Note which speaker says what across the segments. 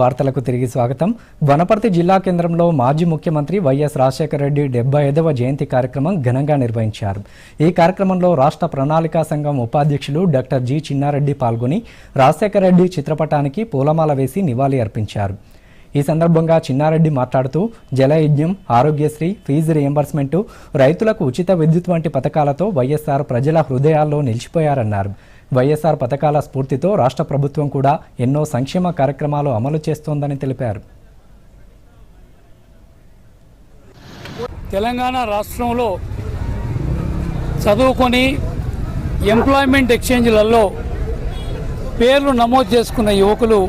Speaker 1: వార్తలకు తిరిగి స్వాగతం. వనపర్తి జిల్లా కేంద్రంలో మాజీ ముఖ్యమంత్రి వైఎస్ రాజశేఖర రెడ్డి డెబ్బై ఐదవ జయంతి కార్యక్రమం ఘనంగా నిర్వహించారు. ఈ కార్యక్రమంలో రాష్ట్ర ప్రణాళికా సంఘం ఉపాధ్యక్షులు డాక్టర్ జి చిన్నారెడ్డి పాల్గొని రాజశేఖర రెడ్డి చిత్రపటానికి పూలమాల వేసి నివాళి అర్పించారు. ఈ సందర్భంగా చిన్నారెడ్డి మాట్లాడుతూ జలయజ్ఞం ఆరోగ్యశ్రీ ఫీజు రియంబర్స్మెంటు రైతులకు ఉచిత విద్యుత్ వంటి పథకాలతో వైఎస్ఆర్ ప్రజల హృదయాల్లో నిలిచిపోయారన్నారు. వైఎస్ఆర్ పథకాల స్ఫూర్తితో రాష్ట్ర ప్రభుత్వం కూడా ఎన్నో సంక్షేమ కార్యక్రమాలు అమలు చేస్తోందని తెలిపారు.
Speaker 2: తెలంగాణ రాష్ట్రంలో చదువుకొని ఎంప్లాయ్మెంట్ ఎక్స్చేంజ్లలో పేర్లు నమోదు చేసుకున్న యువకులు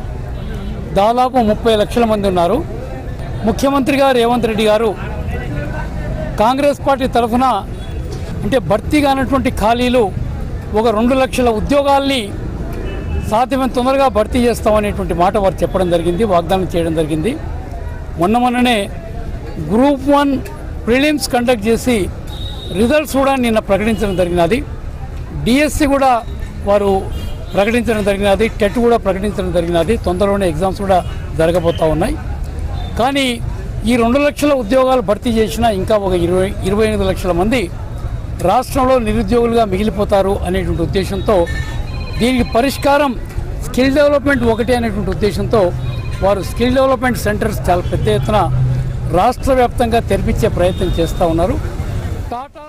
Speaker 2: దాదాపు ముప్పై లక్షల మంది ఉన్నారు. ముఖ్యమంత్రిగా రేవంత్ రెడ్డి గారు కాంగ్రెస్ పార్టీ తరఫున అంటే భర్తీ కానటువంటి ఖాళీలు ఒక రెండు లక్షల ఉద్యోగాల్ని సాధ్యమైన తొందరగా భర్తీ చేస్తామనేటువంటి మాట వారు చెప్పడం జరిగింది వాగ్దానం చేయడం జరిగింది. మొన్న మొన్ననే గ్రూప్ వన్ ప్రిలిమ్స్ కండక్ట్ చేసి రిజల్ట్స్ కూడా నిన్న ప్రకటించడం జరిగినది. డిఎస్సి కూడా వారు ప్రకటించడం జరిగినది టెట్ కూడా ప్రకటించడం జరిగినది. తొందరలోనే ఎగ్జామ్స్ కూడా జరగబోతూ ఉన్నాయి. కానీ ఈ రెండు లక్షల ఉద్యోగాలు భర్తీ చేసినా ఇంకా ఒక ఇరవై ఇరవై ఎనిమిది లక్షల మంది రాష్ట్రంలో నిరుద్యోగులుగా మిగిలిపోతారు అనేటువంటి ఉద్దేశంతో దీనికి పరిష్కారం స్కిల్ డెవలప్మెంట్ ఒకటి అనేటువంటి ఉద్దేశంతో వారు స్కిల్ డెవలప్మెంట్ సెంటర్స్ చాలా పెద్ద ఎత్తున రాష్ట్ర వ్యాప్తంగా తెరిపించే ప్రయత్నం చేస్తూ ఉన్నారు. టాటా